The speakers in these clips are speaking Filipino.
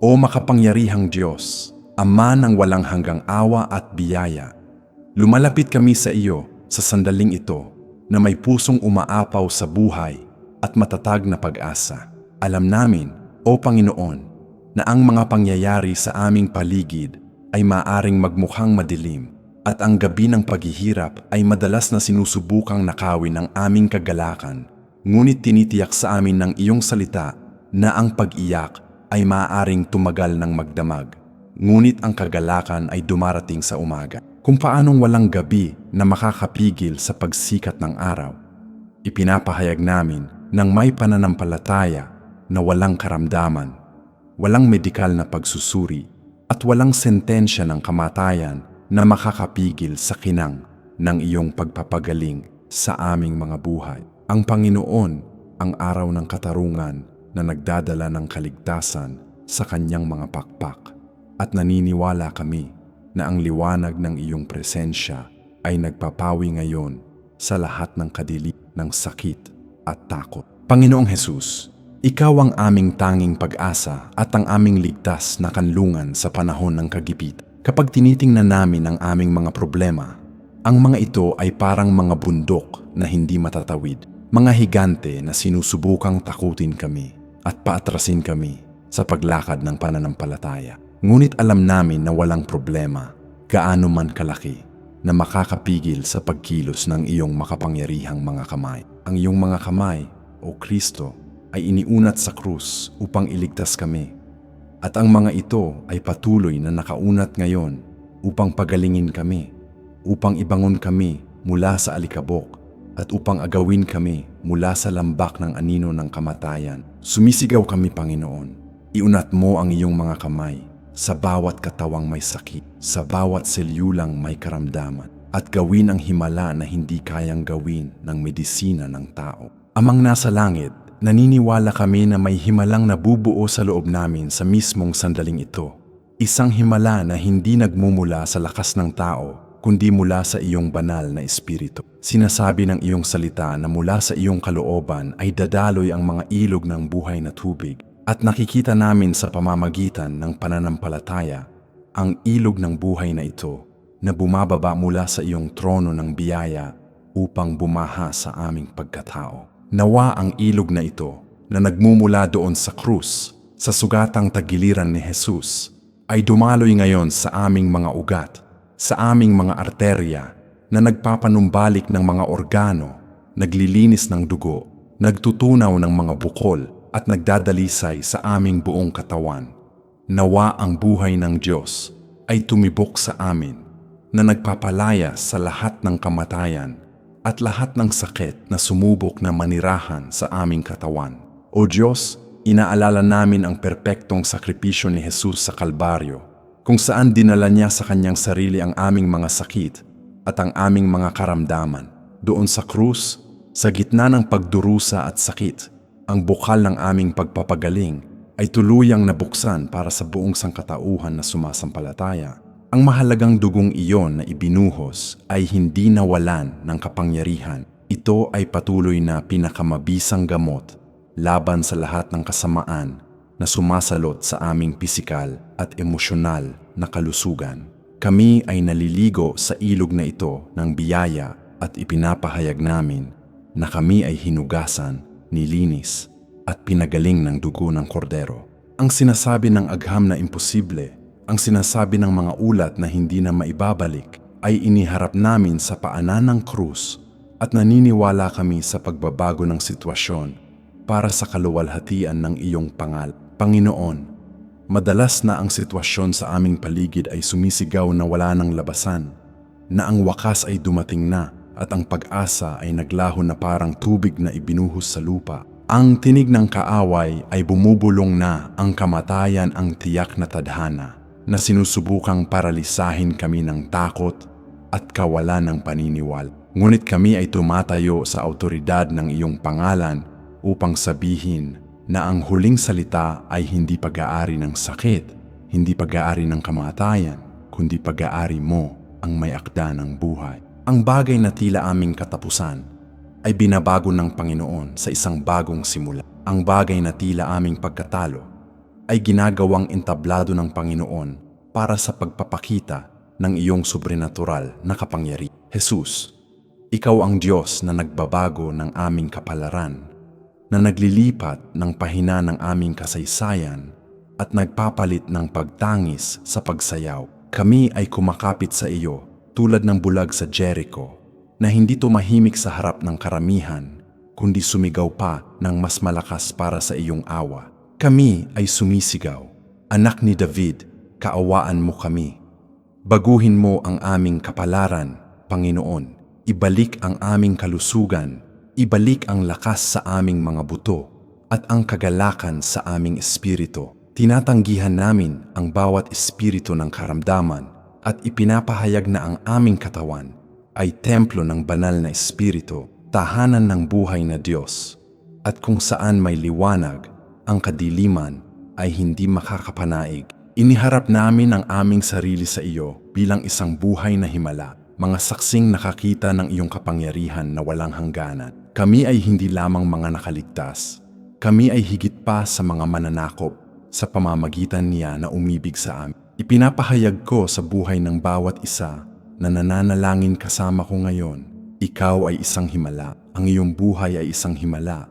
O makapangyarihang Diyos, Ama ng walang hanggang awa at biyaya, lumalapit kami sa iyo sa sandaling ito na may pusong umaapaw sa buhay at matatag na pag-asa. Alam namin, O Panginoon, na ang mga pangyayari sa aming paligid ay maaring magmukhang madilim at ang gabi ng paghihirap ay madalas na sinusubukang nakawin ng aming kagalakan. Ngunit tinitiyak sa amin ng iyong salita na ang pag-iyak ay maaaring tumagal ng magdamag. Ngunit ang kagalakan ay dumarating sa umaga. Kung paanong walang gabi na makakapigil sa pagsikat ng araw. Ipinapahayag namin ng may pananampalataya na walang karamdaman, walang medikal na pagsusuri, at walang sentensya ng kamatayan na makakapigil sa kinang ng iyong pagpapagaling sa aming mga buhay. Ang Panginoon ang araw ng katarungan na nagdadala ng kaligtasan sa kanyang mga pakpak at naniniwala kami na ang liwanag ng iyong presensya ay nagpapawi ngayon sa lahat ng kadili ng sakit at takot. Panginoong Hesus, ikaw ang aming tanging pag-asa at ang aming ligtas na kanlungan sa panahon ng kagipit. Kapag tinitingnan namin ang aming mga problema, ang mga ito ay parang mga bundok na hindi matatawid, mga higante na sinusubukang takutin kami at paatrasin kami sa paglakad ng pananampalataya. Ngunit alam namin na walang problema, gaano man kalaki, na makakapigil sa pagkilos ng iyong makapangyarihang mga kamay. Ang iyong mga kamay, o Kristo, ay iniunat sa krus upang iligtas kami. At ang mga ito ay patuloy na nakaunat ngayon upang pagalingin kami, upang ibangon kami mula sa alikabok, at upang agawin kami mula sa lambak ng anino ng kamatayan. Sumisigaw kami, Panginoon. Iunat mo ang iyong mga kamay sa bawat katawang may sakit, sa bawat selyulang may karamdaman, at gawin ang himala na hindi kayang gawin ng medisina ng tao. Amang nasa langit, naniniwala kami na may himalang nabubuo sa loob namin sa mismong sandaling ito. Isang himala na hindi nagmumula sa lakas ng tao, kundi mula sa iyong banal na espiritu. Sinasabi ng iyong salita na mula sa iyong kalooban ay dadaloy ang mga ilog ng buhay na tubig at nakikita namin sa pamamagitan ng pananampalataya ang ilog ng buhay na ito na bumababa mula sa iyong trono ng biyaya upang bumaha sa aming pagkatao. Nawa ang ilog na ito na nagmumula doon sa krus, sa sugatang tagiliran ni Jesus, ay dumaloy ngayon sa aming mga ugat, sa aming mga arterya na nagpapanumbalik ng mga organo, naglilinis ng dugo, nagtutunaw ng mga bukol, at nagdadalisay sa aming buong katawan. Nawa ang buhay ng Diyos ay tumibok sa amin na nagpapalaya sa lahat ng kamatayan at lahat ng sakit na sumubok na manirahan sa aming katawan. O Diyos, inaalala namin ang perpektong sakripisyo ni Jesus sa Kalbaryo, kung saan dinala niya sa kanyang sarili ang aming mga sakit at ang aming mga karamdaman. Doon sa krus, sa gitna ng pagdurusa at sakit, ang bukal ng aming pagpapagaling ay tuluyang nabuksan para sa buong sangkatauhan na sumasampalataya. Ang mahalagang dugong iyon na ibinuhos ay hindi nawalan ng kapangyarihan. Ito ay patuloy na pinakamabisang gamot laban sa lahat ng kasamaan na sumasalot sa aming pisikal at emosyonal na kalusugan. Kami ay naliligo sa ilog na ito ng biyaya at ipinapahayag namin na kami ay hinugasan nilinis at pinagaling ng dugo ng kordero. Ang sinasabi ng agham na imposible, ang sinasabi ng mga ulat na hindi na maibabalik, ay iniharap namin sa paanan ng krus at naniniwala kami sa pagbabago ng sitwasyon para sa kaluwalhatian ng iyong pangal. Panginoon, madalas na ang sitwasyon sa aming paligid ay sumisigaw na wala ng labasan, na ang wakas ay dumating na at ang pag-asa ay naglaho na parang tubig na ibinuhos sa lupa. Ang tinig ng kaaway ay bumubulong na ang kamatayan ang tiyak na tadhana na sinusubukang paralisahin kami ng takot at kawalan ng paniniwal. Ngunit kami ay tumatayo sa autoridad ng iyong pangalan upang sabihin na ang huling salita ay hindi pag-aari ng sakit, hindi pag-aari ng kamatayan, kundi pag-aari mo ang may akda ng buhay. Ang bagay na tila aming katapusan ay binabago ng Panginoon sa isang bagong simula. Ang bagay na tila aming pagkatalo ay ginagawang entablado ng Panginoon para sa pagpapakita ng iyong sobrenatural na kapangyarihan. Jesus, ikaw ang Diyos na nagbabago ng aming kapalaran, na naglilipat ng pahina ng aming kasaysayan at nagpapalit ng pagtangis sa pagsayaw. Kami ay kumakapit sa iyo tulad ng bulag sa Jericho na hindi tumahimik sa harap ng karamihan kundi sumigaw pa ng mas malakas para sa iyong awa. Kami ay sumisigaw, Anak ni David, kaawaan mo kami. Baguhin mo ang aming kapalaran, Panginoon. Ibalik ang aming kalusugan, ibalik ang lakas sa aming mga buto, at ang kagalakan sa aming espiritu. Tinatanggihan namin ang bawat espiritu ng karamdaman at ipinapahayag na ang aming katawan ay templo ng banal na espiritu, tahanan ng buhay na Diyos. At kung saan may liwanag, ang kadiliman ay hindi makakapanaig. Iniharap namin ang aming sarili sa iyo bilang isang buhay na himala, mga saksing nakakita ng iyong kapangyarihan na walang hangganan. Kami ay hindi lamang mga nakaligtas. Kami ay higit pa sa mga mananakop sa pamamagitan niya na umibig sa amin. Ipinapahayag ko sa buhay ng bawat isa na nananalangin kasama ko ngayon. Ikaw ay isang himala. Ang iyong buhay ay isang himala.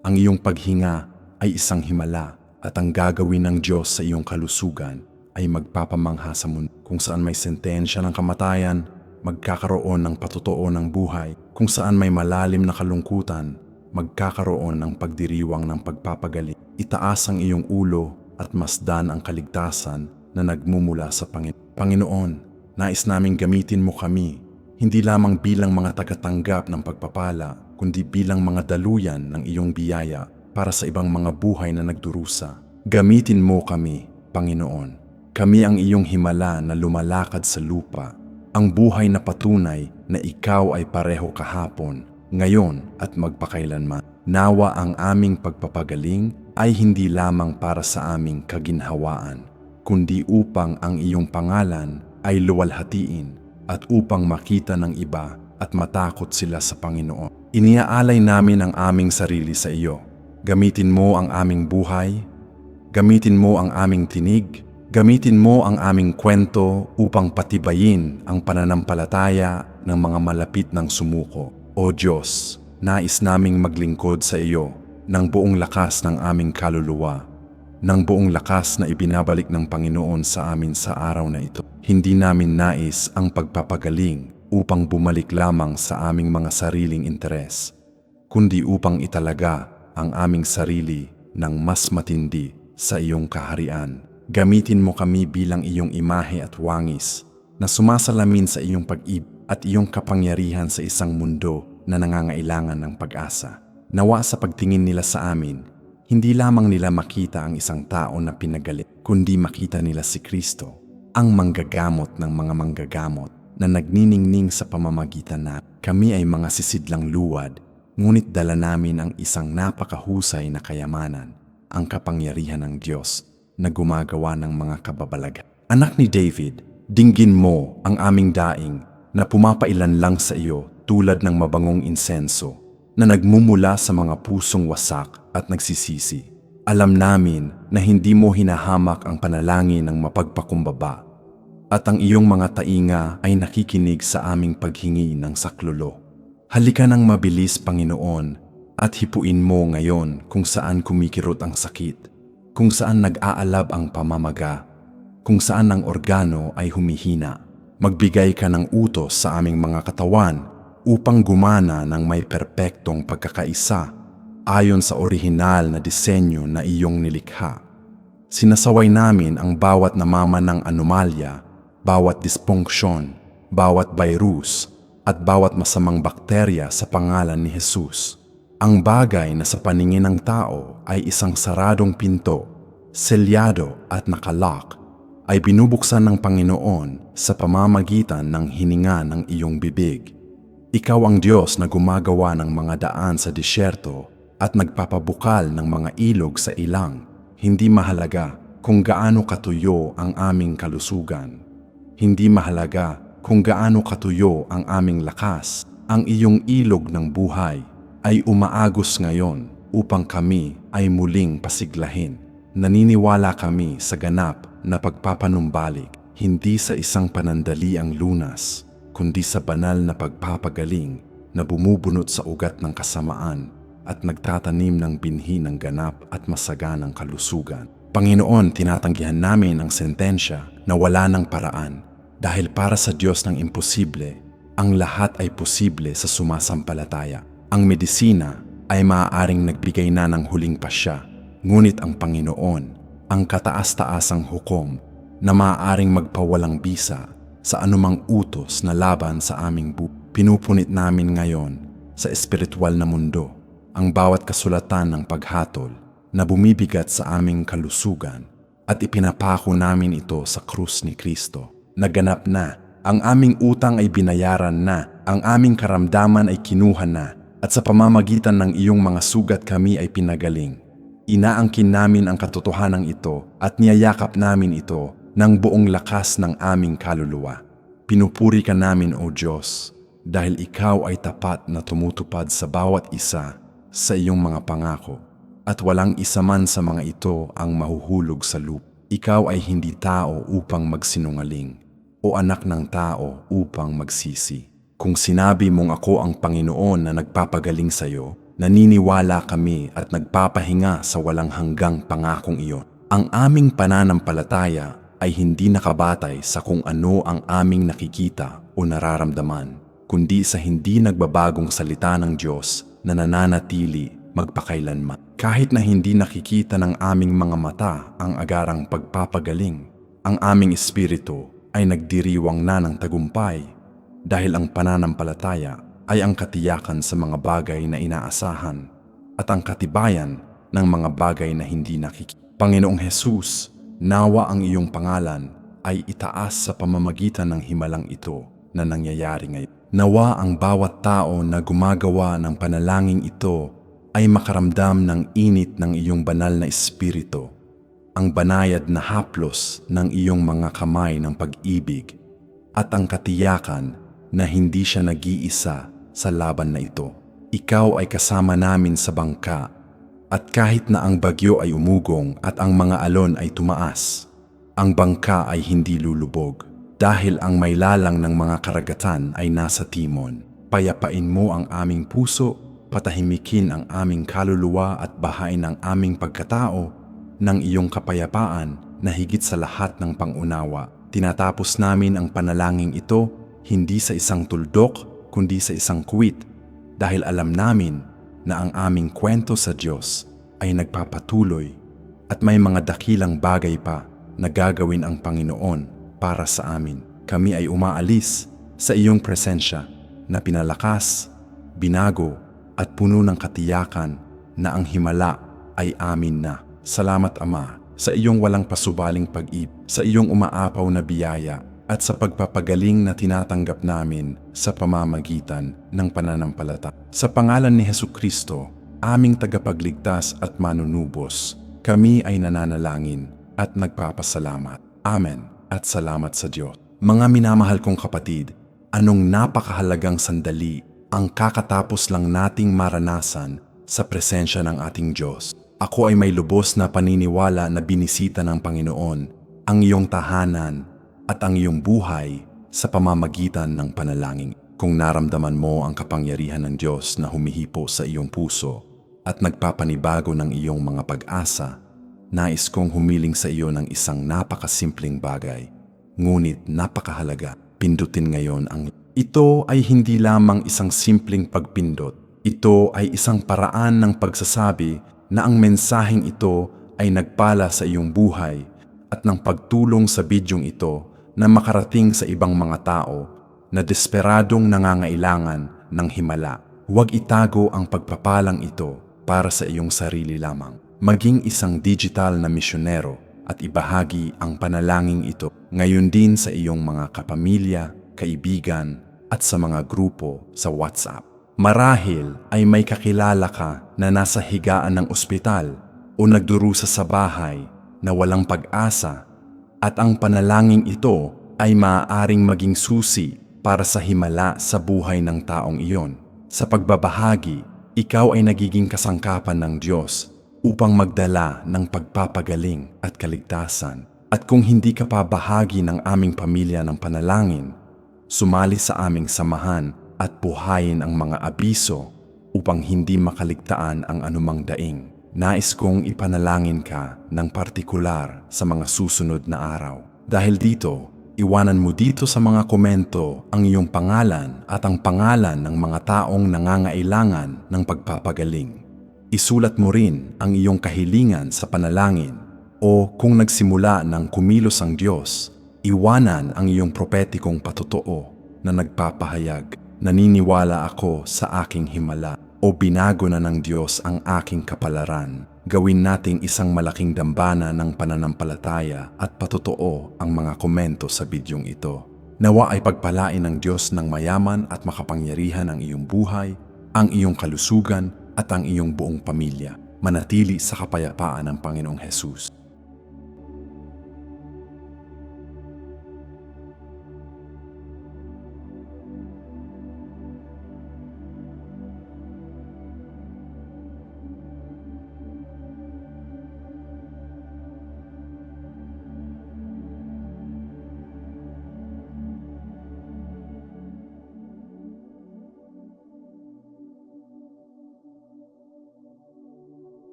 Ang iyong paghinga ay isang himala at ang gagawin ng Diyos sa iyong kalusugan ay magpapamangha sa mundo. Kung saan may sentensya ng kamatayan, magkakaroon ng patotoo ng buhay. Kung saan may malalim na kalungkutan, magkakaroon ng pagdiriwang ng pagpapagaling. Itaas ang iyong ulo at masdan ang kaligtasan na nagmumula sa Panginoon. Panginoon, nais naming gamitin mo kami, hindi lamang bilang mga tagatanggap ng pagpapala, kundi bilang mga daluyan ng iyong biyaya para sa ibang mga buhay na nagdurusa. Gamitin mo kami, Panginoon. Kami ang iyong himala na lumalakad sa lupa, ang buhay na patunay na ikaw ay pareho kahapon, ngayon at magpakailanman. Nawa ang aming pagpapagaling ay hindi lamang para sa aming kaginhawaan, kundi upang ang iyong pangalan ay luwalhatiin at upang makita ng iba at matakot sila sa Panginoon. Iniaalay namin ang aming sarili sa iyo. Gamitin mo ang aming buhay, gamitin mo ang aming tinig, gamitin mo ang aming kwento upang patibayin ang pananampalataya ng mga malapit ng sumuko. O Diyos, nais naming maglingkod sa iyo ng buong lakas ng aming kaluluwa, ng buong lakas na ibinabalik ng Panginoon sa amin sa araw na ito. Hindi namin nais ang pagpapagaling upang bumalik lamang sa aming mga sariling interes, kundi upang italaga ang aming sarili ng mas matindi sa iyong kaharian. Gamitin mo kami bilang iyong imahe at wangis na sumasalamin sa iyong pag-ibig at iyong kapangyarihan sa isang mundo na nangangailangan ng pag-asa. Nawa sa pagtingin nila sa amin, hindi lamang nila makita ang isang tao na pinagalit, kundi makita nila si Kristo, ang manggagamot ng mga manggagamot na nagniningning sa pamamagitan na kami ay mga sisidlang luwad, ngunit dala namin ang isang napakahusay na kayamanan, ang kapangyarihan ng Diyos na gumagawa ng mga kababalagan. Anak ni David, dinggin mo ang aming daing na pumapailan lang sa iyo tulad ng mabangong insenso na nagmumula sa mga pusong wasak at nagsisisi. Alam namin na hindi mo hinahamak ang panalangin ng mapagpakumbaba at ang iyong mga tainga ay nakikinig sa aming paghingi ng saklolo. Halika ng mabilis, Panginoon, at hipuin mo ngayon kung saan kumikirot ang sakit, kung saan nag-aalab ang pamamaga, kung saan ang organo ay humihina. Magbigay ka ng utos sa aming mga katawan upang gumana ng may perpektong pagkakaisa ayon sa orihinal na disenyo na iyong nilikha. Sinasaway namin ang bawat namamanang anomalya, bawat dysfunction, bawat virus, at bawat masamang bakterya sa pangalan ni Jesus. Ang bagay na sa paningin ng tao ay isang saradong pinto, selyado at nakalock ay binubuksan ng Panginoon sa pamamagitan ng hininga ng iyong bibig. Ikaw ang Diyos na gumagawa ng mga daan sa disyerto at nagpapabukal ng mga ilog sa ilang. Hindi mahalaga kung gaano katuyo ang aming kalusugan. Hindi mahalaga kung gaano katuyo ang aming lakas. Ang iyong ilog ng buhay ay umaagos ngayon upang kami ay muling pasiglahin naniniwala kami sa ganap na pagpapanumbalik, hindi sa isang panandaliang lunas, kundi sa banal na pagpapagaling na bumubunot sa ugat ng kasamaan at nagtatanim ng binhi ng ganap at masaganang kalusugan. Panginoon, tinatanggihan namin ang sentensya na wala ng paraan dahil para sa Diyos ng imposible, ang lahat ay posible sa sumasampalataya. Ang medisina ay maaaring nagbigay na ng huling pasya, ngunit ang Panginoon, ang kataas-taasang hukom na maaaring magpawalang bisa sa anumang utos na laban sa aming bu. Pinupunit namin ngayon sa espiritual na mundo ang bawat kasulatan ng paghatol na bumibigat sa aming kalusugan at ipinapako namin ito sa krus ni Kristo. Naganap na, ang aming utang ay binayaran na, ang aming karamdaman ay kinuha na, at sa pamamagitan ng iyong mga sugat kami ay pinagaling. Inaangkin namin ang katotohanan ito at niyayakap namin ito ng buong lakas ng aming kaluluwa. Pinupuri ka namin, O Diyos, dahil ikaw ay tapat na tumutupad sa bawat isa sa iyong mga pangako at walang isa man sa mga ito ang mahuhulog sa lupa. Ikaw ay hindi tao upang magsinungaling o anak ng tao upang magsisi. Kung sinabi mong ako ang Panginoon na nagpapagaling sa iyo, naniniwala kami at nagpapahinga sa walang hanggang pangakong iyon. Ang aming pananampalataya ay hindi nakabatay sa kung ano ang aming nakikita o nararamdaman, kundi sa hindi nagbabagong salita ng Diyos na nananatili magpakailanman. Kahit na hindi nakikita ng aming mga mata ang agarang pagpapagaling, ang aming espiritu ay nagdiriwang na ng tagumpay dahil ang pananampalataya ay ang katiyakan sa mga bagay na inaasahan at ang katibayan ng mga bagay na hindi nakikita. Panginoong Hesus, nawa ang iyong pangalan ay itaas sa pamamagitan ng himalang ito na nangyayari ngayon. Nawa ang bawat tao na gumagawa ng panalangin ito ay makaramdam ng init ng iyong banal na espiritu, ang banayad na haplos ng iyong mga kamay ng pag-ibig, at ang katiyakan na hindi siya nag-iisa sa laban na ito. Ikaw ay kasama namin sa bangka, at kahit na ang bagyo ay umugong at ang mga alon ay tumaas, ang bangka ay hindi lulubog dahil ang may lalang ng mga karagatan ay nasa timon. Payapain mo ang aming puso, patahimikin ang aming kaluluwa at bahain ang aming pagkatao ng iyong kapayapaan na higit sa lahat ng pangunawa. Tinatapos namin ang panalangin ito hindi sa isang tuldok kundi sa isang kuwit dahil alam namin na ang aming kwento sa Diyos ay nagpapatuloy at may mga dakilang bagay pa na gagawin ang Panginoon para sa amin. Kami ay umaalis sa iyong presensya na pinalakas, binago at puno ng katiyakan na ang himala ay amin na. Salamat Ama sa iyong walang pasubaling pag-ibig, sa iyong umaapaw na biyaya at sa pagpapagaling na tinatanggap namin sa pamamagitan ng pananampalata. Sa pangalan ni Heso Kristo, aming tagapagligtas at manunubos, kami ay nananalangin at nagpapasalamat. Amen at salamat sa Diyos. Mga minamahal kong kapatid, anong napakahalagang sandali ang kakatapos lang nating maranasan sa presensya ng ating Diyos. Ako ay may lubos na paniniwala na binisita ng Panginoon ang iyong tahanan at ang iyong buhay sa pamamagitan ng panalangin. Kung naramdaman mo ang kapangyarihan ng Diyos na humihipo sa iyong puso at nagpapanibago ng iyong mga pag-asa, nais kong humiling sa iyo ng isang napakasimpleng bagay, ngunit napakahalaga. Pindutin ngayon ang ito ay hindi lamang isang simpleng pagpindot. Ito ay isang paraan ng pagsasabi na ang mensaheng ito ay nagpala sa iyong buhay at ng pagtulong sa bidyong ito na makarating sa ibang mga tao na desperadong nangangailangan ng himala. Huwag itago ang pagpapalang ito para sa iyong sarili lamang. Maging isang digital na misyonero at ibahagi ang panalangin ito ngayon din sa iyong mga kapamilya, kaibigan at sa mga grupo sa WhatsApp. Marahil ay may kakilala ka na nasa higaan ng ospital o nagdurusa sa bahay na walang pag-asa at ang panalangin ito ay maaaring maging susi para sa himala sa buhay ng taong iyon. Sa pagbabahagi, ikaw ay nagiging kasangkapan ng Diyos upang magdala ng pagpapagaling at kaligtasan. At kung hindi ka pa bahagi ng aming pamilya ng panalangin, sumali sa aming samahan at buhayin ang mga abiso upang hindi makaligtaan ang anumang daing. Nais kong ipanalangin ka ng partikular sa mga susunod na araw. Dahil dito, iwanan mo dito sa mga komento ang iyong pangalan at ang pangalan ng mga taong nangangailangan ng pagpapagaling. Isulat mo rin ang iyong kahilingan sa panalangin o kung nagsimula ng kumilos ang Diyos, iwanan ang iyong propetikong patotoo na nagpapahayag, naniniwala ako sa aking himala o binago na ng Diyos ang aking kapalaran. Gawin nating isang malaking dambana ng pananampalataya at patotoo ang mga komento sa bidyong ito. Nawa ay pagpalain ng Diyos ng mayaman at makapangyarihan ang iyong buhay, ang iyong kalusugan at ang iyong buong pamilya. Manatili sa kapayapaan ng Panginoong Hesus.